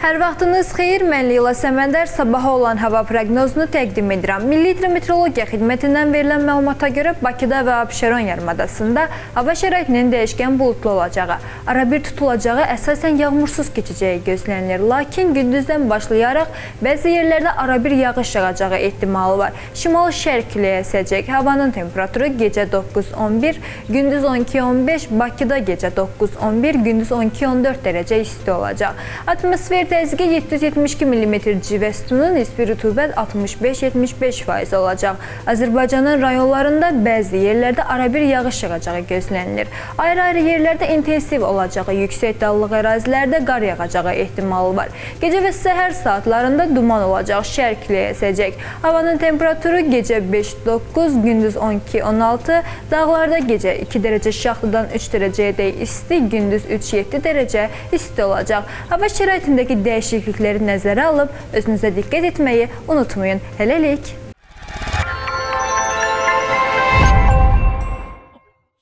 Hər vaxtınız xeyir, mən Leyla Səməndər sabaha olan hava proqnozunu təqdim edirəm. Milli Hidrometeorologiya Xidmətindən verilən məlumata görə Bakıda və Abşeron yarımadasında hava şəraitinin dəyişkən buludlu olacağı, arabir tutulacağı, əsasən yağmursuz keçəcəyi gözlənilir. Lakin gündüzdən başlayaraq bəzi yerlərdə arabir yağış yağacağı ehtimalı var. Şimal-şərq küləyi əsəcək. Havanın temperaturu gecə 9-11, gündüz 12-15, Bakıda gecə 9-11, gündüz 12-14 dərəcə isti olacaq. Atmosfer təzyiqi 772 mm civə sütunun nisbi rütubət 65-75% olacaq. Azərbaycanın rayonlarında bəzi yerlərdə arabir yağış yağacağı gözlənilir. Ayrı-ayrı yerlərdə intensiv olacağı, yüksək dağlıq ərazilərdə qar yağacağı ehtimalı var. Gecə və səhər saatlarında duman olacaq, şərq küləyi əsəcək. Havanın temperaturu gecə 5-9, gündüz 12-16, dağlarda gecə 2 dərəcə şaxtadan 3 dərəcəyədək isti, gündüz 3-7 dərəcə isti olacaq. Hava şəraitindəki dəyişiklikləri nəzərə alıb özünüzə diqqət etməyi unutmayın. Hələlik.